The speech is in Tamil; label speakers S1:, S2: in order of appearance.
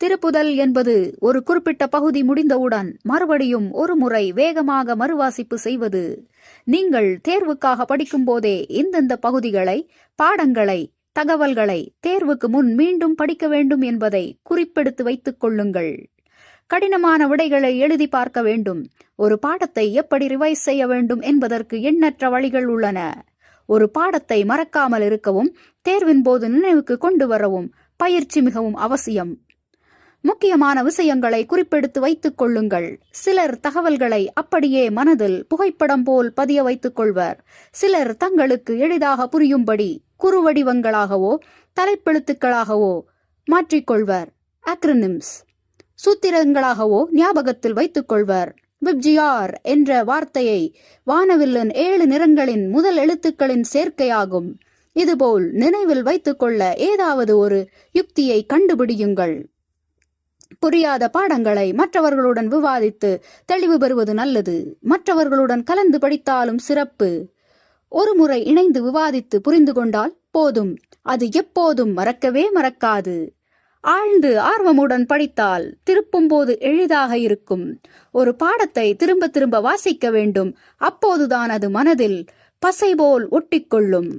S1: திருப்புதல் என்பது ஒரு குறிப்பிட்ட பகுதி முடிந்தவுடன் மறுபடியும் ஒரு முறை வேகமாக மறுவாசிப்பு செய்வது. நீங்கள் தேர்வுக்காக படிக்கும்போதே இந்தந்த பகுதிகளை பாடங்களை தகவல்களை தேர்வுக்கு முன் மீண்டும் படிக்க வேண்டும் என்பதை குறிப்பெடுத்து வைத்துக் கொள்ளுங்கள். கடினமான விடைகளை எழுதி பார்க்க வேண்டும். ஒரு பாடத்தை எப்படி ரிவைஸ் செய்ய வேண்டும் என்பதற்கு எண்ணற்ற வழிகள் உள்ளன. ஒரு பாடத்தை மறக்காமல் இருக்கவும் தேர்வின் போது நினைவுக்கு கொண்டு வரவும் பயிற்சி மிகவும் அவசியம். முக்கியமான விஷயங்களை குறிப்பெடுத்து வைத்துக் கொள்ளுங்கள். சிலர் தகவல்களை அப்படியே மனதில் புகைப்படம் போல் பதிய வைத்துக் கொள்வர். சிலர் தங்களுக்கு எளிதாக புரியும்படி குறுவடிவங்களாகவோ தலைப்பெழுத்துக்களாகவோ மாற்றிக்கொள்வர் அக்ரனிம்ஸ் சூத்திரங்களாகவோ ஞாபகத்தில் வைத்துக் கொள்வர். விப்ஜியார் என்ற வார்த்தையை வானவில்லன் ஏழு நிறங்களின் முதல் எழுத்துக்களின் சேர்க்கையாகும். இதுபோல் நினைவில் வைத்துக்கொள்ள ஏதாவது ஒரு யுக்தியை கண்டுபிடியுங்கள். புரியாத பாடங்களை மற்றவர்களுடன் விவாதித்து தெளிவு பெறுவது நல்லது. மற்றவர்களுடன் கலந்து படித்தாலும் சிறப்பு. ஒருமுறை இணைந்து விவாதித்து புரிந்து கொண்டால் போதும். அது எப்போதும் மறக்கவே மறக்காது. ஆழ்ந்து ஆர்வமுடன் படித்தால் திருப்பும் போது எளிதாக இருக்கும். ஒரு பாடத்தை திரும்ப திரும்ப வாசிக்க வேண்டும். அப்போதுதான் அது மனதில் பசை போல் ஒட்டிக்கொள்ளும்.